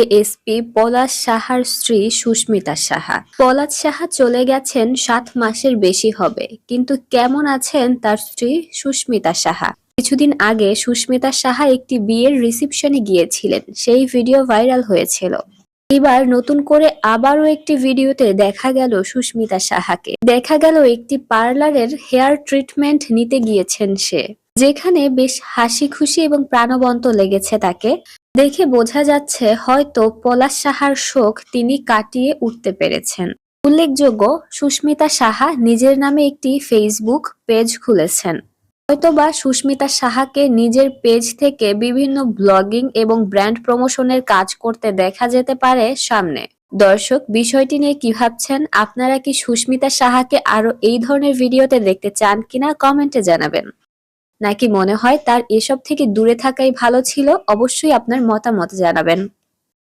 ASP পলাশ সাহার স্ত্রী সুস্মিতা সাহা। পলাশ সাহা চলে গেছেন সাত মাসের বেশি হবে, কিন্তু কেমন আছেন তার স্ত্রী সুস্মিতা সাহা? কিছুদিন আগে সুস্মিতা সাহা একটি বিয়ের রিসিপশনে গিয়েছিলেন, সেই ভিডিও ভাইরাল হয়েছিল। এবার নতুন করে আবারও একটি ভিডিওতে দেখা গেল সুস্মিতা সাহাকে। দেখা গেল একটি পার্লারের হেয়ার ট্রিটমেন্ট নিতে গিয়েছেন সে। যেখানে বেশ হাসি খুশি এবং প্রাণবন্ত লেগেছে তাকে। দেখে বোঝা যাচ্ছে হয়তো পলাশ সাহার শোক তিনি কাটিয়ে উঠতে পেরেছেন। উল্লেখযোগ্য, সুস্মিতা সাহা নিজের নামে একটি ফেসবুক পেজ খুলেছেন। হয়তোবা সুস্মিতা সাহাকে নিজের পেজ থেকে বিভিন্ন ব্লগিং এবং ব্র্যান্ড প্রমোশনের কাজ করতে দেখা যেতে পারে সামনে। দর্শক, বিষয়টি নিয়ে কি ভাবছেন? আপনারা কি সুস্মিতা সাহাকে আরও এই ধরনের ভিডিওতে দেখতে চান কিনা? কমেন্টে জানাবেন। নাকি মনে হয় তার এসব থেকে দূরে থাকাই ভালো ছিল? অবশ্যই আপনার মতামত জানাবেন।